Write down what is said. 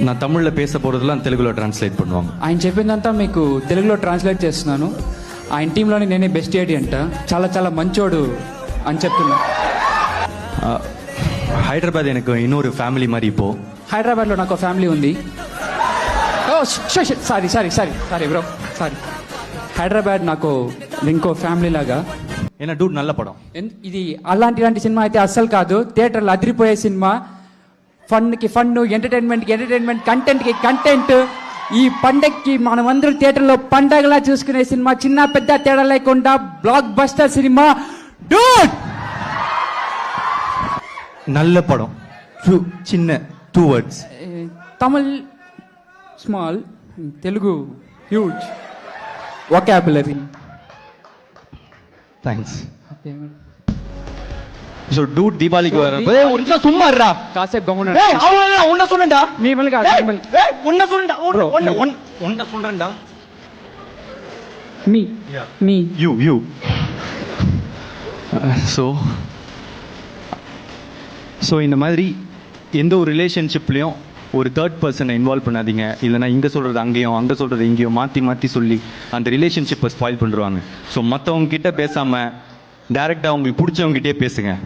நான் தமிழில் பேச போகிறதெல்லாம் தெலுங்குல ట్రాన్స్లేట్ பண்ணுவாங்க ఆయన చెప్పిందంతా మీకు తెలుగులో ట్రాన్స్లేట్ చేస్తున్నాను ఆయన టీంలోని నేనే బెస్ట్ ఏడి అంట చాలా చాలా మంచోడు అని చెప్తున్నా ఆ, హైదరాబాద్ எனக்கு இன்னொரு ఫ్యామిలీ மாதிரி இப்போ హైదరాబాద్లో నాకు ఫ్యామిలీ ఉంది ఓ sorry sorry sorry sorry bro sorry Hyderabad నాకు ఇంకో ఫ్యామిలీ లాగా ஏன்னா டூட் நல்ல படம் ఎన్- ఇది అలాంటి ఇలాంటి సినిమా అయితే అస్సలు కాదు థియేటర్లో అదిరిపోయే సినిమా ఫండ్కి ఫండ్ ఎంటర్టైన్మెంట్కి ఎంటర్టైన్మెంట్ కంటెంట్కి కంటెంట్ ఈ పండగకి మనమందరం థియేటర్లో పండగలా చూసుకునే సినిమా చిన్న పెద్ద తేడా లేకుండా బ్లాక్ బస్టర్ సినిమా. డూట్ నల్ల పడం. టూ చిన్న two words Tamil small Telugu huge vocabulary thanks so to தீபாவளிக்கு வர சும்மா இருடா. காசேப் கவுன ஏய் அவன உன்ன சொன்னேன்டா? நீ யூ யூ ஸோ ஸோ இந்த மாதிரி எந்த ஒரு ரிலேஷன்ஷிப்லையும் ஒரு தேர்ட் பர்சனை இன்வால்வ் பண்ணாதீங்க. இல்லைனா இங்கே சொல்கிறது அங்கேயும் அங்கே சொல்றது இங்கேயும் மாற்றி மாற்றி சொல்லி அந்த ரிலேஷன்ஷிப்பை ஸ்பாயில் பண்ணுறாங்க ஸோ மற்றவங்க கிட்ட பேசாமல் டேரெக்டாக உங்களுக்கு பிடிச்சவங்ககிட்டயே பேசுங்கள்